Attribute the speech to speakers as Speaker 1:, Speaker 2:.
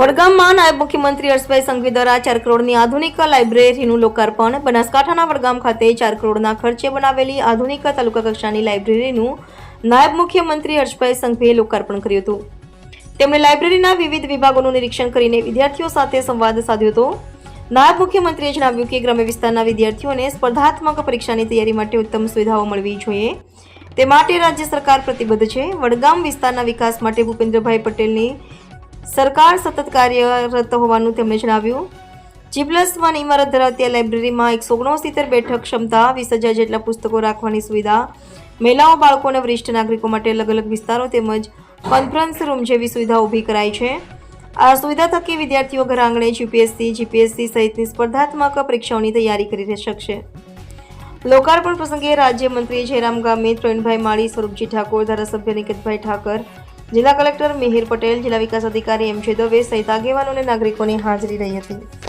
Speaker 1: વડગામમાં નાયબ મુખ્યમંત્રી હર્ષભાઈ સંઘવી દ્વારા ચાર કરોડની આધુનિક લાઇબ્રેરીનું લોકાર્પણ. બનાસકાંઠાના વડગામ ખાતે ચાર કરોડના ખર્ચે બનાવેલી આધુનિક તાલુકા કક્ષાની લાઇબ્રેરીનું નાયબ મુખ્યમંત્રી હર્ષભાઈ સંઘવીએ લોકાર્પણ કર્યું હતું. તેમણે લાઇબ્રેરીના વિવિધ વિભાગોનું નિરીક્ષણ કરીને વિદ્યાર્થીઓ સાથે સંવાદ સાધ્યો હતો. નાયબ મુખ્યમંત્રીએ જણાવ્યું કે ગ્રામ્ય વિસ્તારના વિદ્યાર્થીઓને સ્પર્ધાત્મક પરીક્ષાની તૈયારી માટે ઉત્તમ સુવિધાઓ મળવી જોઈએ. તે માટે રાજ્ય સરકાર પ્રતિબદ્ધ છે. વડગામ વિસ્તારના વિકાસ માટે ભૂપેન્દ્રભાઈ પટેલની સરકાર સતત કાર્યરત હોવાનું તેમણે જણાવ્યું. જી પ્લસ વન ઇમારત ધરાવતી આ લાઇબ્રેરીમાં એકસો ઓગણસિત્તેર બેઠક ક્ષમતા, વીસ હજાર જેટલા પુસ્તકો રાખવાની સુવિધા, મહિલાઓ, બાળકો અને વરિષ્ઠ નાગરિકો માટે અલગ અલગ વિસ્તારો તેમજ કોન્ફરન્સ રૂમ જેવી સુવિધા ઊભી કરાઈ છે. આ સુવિધા થકી વિદ્યાર્થીઓ ઘર આંગણે જીપીએસસી જીપીએસસી સહિતની સ્પર્ધાત્મક પરીક્ષાઓની તૈયારી કરી શકશે લોકાર્પણ પ્રસંગે રાજ્યમંત્રી જયરામ ગામિત પ્રવીણભાઈ માળી, સ્વરૂપજી ઠાકોર, ધારાસભ્ય નિકેતભાઈ ઠાકર જિલ્લા કલેક્ટર મિહિર પટેલ, જિલ્લા વિકાસ અધિકારી એમ. જે દવે સહિત આગેવાનો અને નાગરિકોની હાજરી રહી હતી.